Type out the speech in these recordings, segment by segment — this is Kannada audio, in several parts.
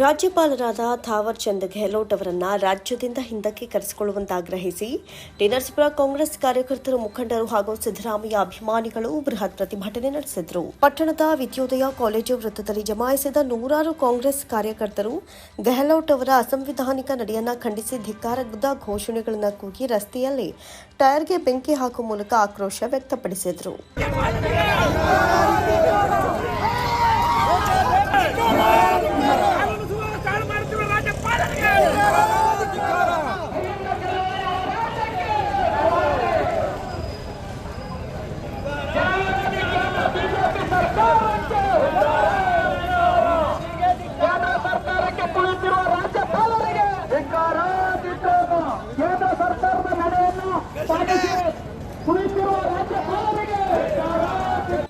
ರಾಜ್ಯಪಾಲರಾದ ಥಾವರ್ ಚಂದ್ ಗೆಹ್ಲೋಟ್ ಅವರನ್ನ ರಾಜ್ಯದಿಂದ ಹಿಂದಕ್ಕೆ ಕರೆಸಿಕೊಳ್ಳುವಂತೆ ಆಗ್ರಹಿಸಿ ಡಿನರ್ಸ್ಪುರ ಕಾಂಗ್ರೆಸ್ ಕಾರ್ಯಕರ್ತರು, ಮುಖಂಡರು ಹಾಗೂ ಸಿದ್ದರಾಮಯ್ಯ ಅಭಿಮಾನಿಗಳು ಬೃಹತ್ ಪ್ರತಿಭಟನೆ ನಡೆಸಿದರು. ಪಟ್ಟಣದ ವಿದ್ಯೋದಯ ಕಾಲೇಜು ವೃತ್ತದಲ್ಲಿ ಜಮಾಯಿಸಿದ ನೂರಾರು ಕಾಂಗ್ರೆಸ್ ಕಾರ್ಯಕರ್ತರು, ಗೆಹ್ಲೋಟ್ ಅವರ ಅಸಂವಿಧಾನಿಕ ನಡೆಯನ್ನ ಖಂಡಿಸಿ ಧಿಕ್ಕಾರದ ಘೋಷಣೆಗಳನ್ನು ಕೂಗಿ ರಸ್ತೆಯಲ್ಲಿ ಟೈರ್ಗೆ ಬೆಂಕಿ ಹಾಕುವ ಮೂಲಕ ಆಕ್ರೋಶ ವ್ಯಕ್ತಪಡಿಸಿದರು.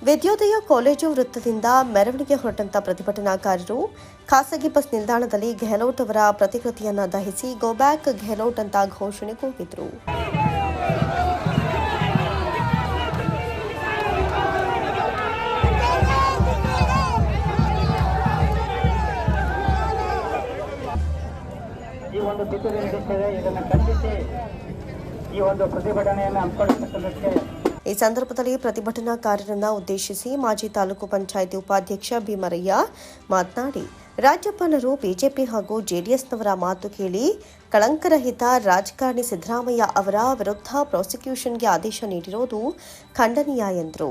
ವಿದ್ಯೋದಯ ಕಾಲೇಜು ವೃತ್ತದಿಂದ ಮೆರವಣಿಗೆ ಹೊರಟಂತ ಪ್ರತಿಭಟನಾಕಾರರು ಖಾಸಗಿ ಬಸ್ ನಿಲ್ದಾಣದಲ್ಲಿ ಗೆಹ್ಲೋಟ್ ಅವರ ಪ್ರತಿಕೃತಿಯನ್ನ ದಹಿಸಿ ಗೋ ಬ್ಯಾಕ್ ಗೆಹ್ಲೋಟ್ ಅಂತ ಘೋಷಣೆ ಕೂಗಿದ್ರು. ಈ ಒಂದು ಈ ಒಂದು ಪ್ರತಿಭಟನೆಯನ್ನು ಹಮ್ಮಿಕೊಳ್ಳತಕ್ಕಂಥಕ್ಕೆ ಈ ಸಂದರ್ಭದಲ್ಲಿ ಪ್ರತಿಭಟನಾಕಾರರನ್ನ ಉದ್ದೇಶಿಸಿ ಮಾಜಿ ತಾಲೂಕು ಪಂಚಾಯಿತಿ ಉಪಾಧ್ಯಕ್ಷ ಭೀಮರಯ್ಯ ಮಾತನಾಡಿ ರಾಜ್ಯಪಾಲರು ಬಿಜೆಪಿ ಹಾಗೂ ಜೆಡಿಎಸ್ನವರ ಮಾತು ಕೇಳಿ ಕಳಂಕರಹಿತ ರಾಜಕಾರಣಿ ಸಿದ್ದರಾಮಯ್ಯ ಅವರ ವಿರುದ್ಧ ಪ್ರಾಸಿಕ್ಯೂಷನ್ಗೆ ಆದೇಶ ನೀಡಿರುವುದು ಖಂಡನೀಯ ಎಂದರು.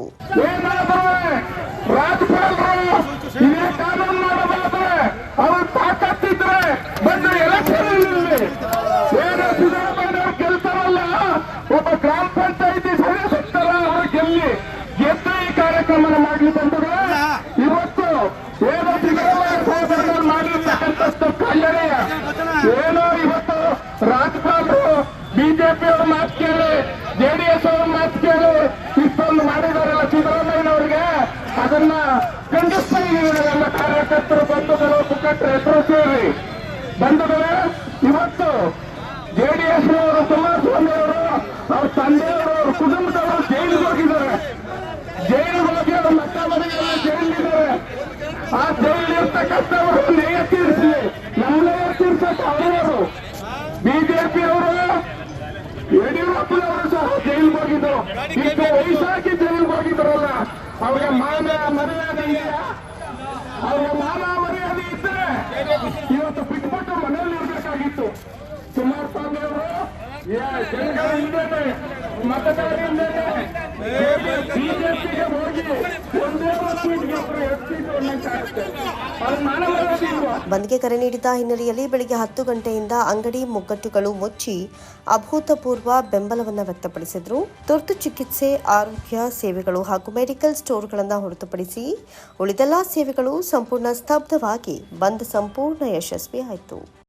ಬಿಜೆಪಿ ಅವ್ರ ಮಾತು ಕೇಳಿ, ಜೆಡಿಎಸ್ ಅವ್ರ ಮಾತು ಕೇಳಿ. ಇಷ್ಟೊಂದು ಮಾಡಿದಾರಲ್ಲ ಸಿದ್ದರಾಮಯ್ಯನವ್ರಿಗೆ ಅದನ್ನ ಖಂಡಿಸ್ತಾ ಇದೀವಿ ನಮ್ಮ ಕಾರ್ಯಕರ್ತರು, ಬಂಧುಗಳು, ಮುಖಂಡರು ಹೆಸರು ಸೇರಿ. ಬಂಧುಗಳೇ, ಇವತ್ತು ಜೆಡಿಎಸ್ ಅವರು ಕುಮಾರಸ್ವಾಮಿ ಅವರು ಅವ್ರ ತಂದೆಯವರು, ಅವ್ರ ಕುಟುಂಬದವರು ಜೈಲಿಗೆ ಹೋಗಿದ್ದಾರೆ. ಜೈಲಿಗೆ ಹೋಗಿ ಅವ್ರ ಮಕ್ಕ ಮನೆಯವರು ಜೈಲಿದ್ದಾರೆ ಆ ಜೈಲಿ ಇರ್ತಕ್ಕಂಥವರು ನ್ಯಾಯ ತೀರಿಸಲಿ ನಮ್ಮ ನ್ಯಾಯ ತೀರ್ಸಕ್ಕೆ ಅವರು ಬಿಜೆಪಿ ಅವರು ಯಡಿಯೂರಪ್ಪನವರು ಸಹ ಜೈಲಿಗೆ ಹೋಗಿದ್ರು ಈಗ ವಯಸ್ಸಾಗಿ ಜೈಲಿಗೆ ಹೋಗಿದ್ರಲ್ಲ ಅವ್ರಿಗೆ ಮಾನ ಮರ್ಯಾದೆ ಇಲ್ಲ ಅವ್ರಿಗೆ ಮಾನ ಮರ್ಯಾದೆ ಇದ್ರೆ ಇವತ್ತು ಬಿಟ್ಬಿಟ್ಟು ಮನೆಯಲ್ಲಿ ಇರ್ಬೇಕಾಗಿತ್ತು. ಕುಮಾರಸ್ವಾಮಿ ಅವರು ಬಿಜೆಪಿಗೆ ಹೋಗಿ ಬಂದ್ಗೆ ಕರೆ ನೀಡಿದ ಹಿನ್ನೆಲೆಯಲ್ಲಿ ಬೆಳಗ್ಗೆ ಹತ್ತು ಗಂಟೆಯಿಂದ ಅಂಗಡಿ ಮುಗ್ಗಟ್ಟುಗಳು ಮುಚ್ಚಿ ಅಭೂತಪೂರ್ವ ಬೆಂಬಲವನ್ನು ವ್ಯಕ್ತಪಡಿಸಿದ್ರು. ತುರ್ತು ಚಿಕಿತ್ಸೆ, ಆರೋಗ್ಯ ಸೇವೆಗಳು ಹಾಗೂ ಮೆಡಿಕಲ್ ಸ್ಟೋರ್ಗಳನ್ನು ಹೊರತುಪಡಿಸಿ ಉಳಿದೆಲ್ಲಾ ಸೇವೆಗಳು ಸಂಪೂರ್ಣ ಸ್ತಬ್ಧವಾಗಿ ಬಂದ್ ಸಂಪೂರ್ಣ ಯಶಸ್ವಿಯಾಯಿತು